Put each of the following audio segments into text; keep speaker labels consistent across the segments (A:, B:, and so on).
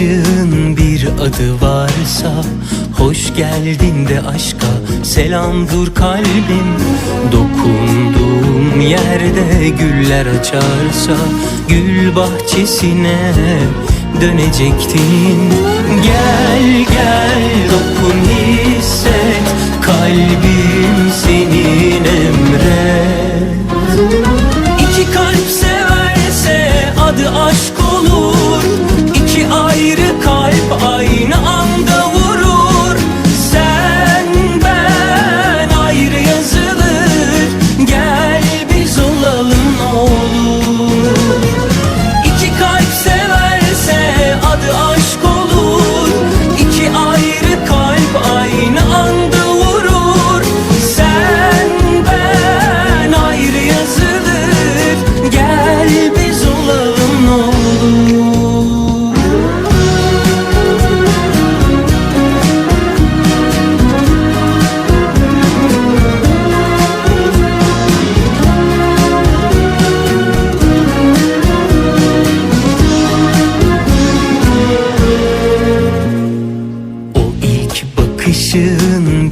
A: bakışın bir adı varsa Hoş geldin de aşka selam dur kalbim. Dokunduğum yerde güller açarsa Gül bahçesine dönecektin. Gel gel dokun hisset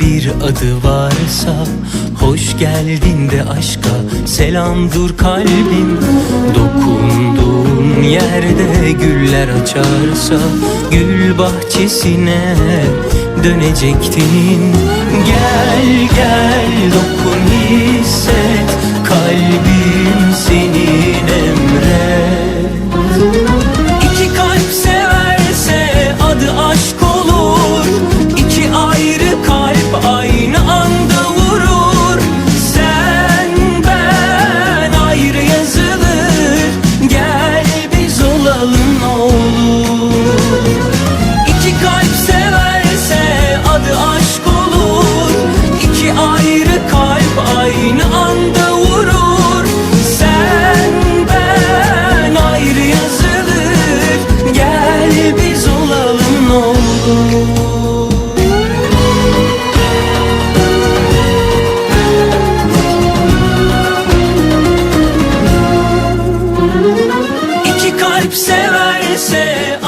A: bir adı varsa Hoş geldin de aşka selam dur kalbim. Dokunduğun yerde güller açarsa Gül bahçesine dönecektin. Gel gel dokun hisset İki kalp severse adı aşk olur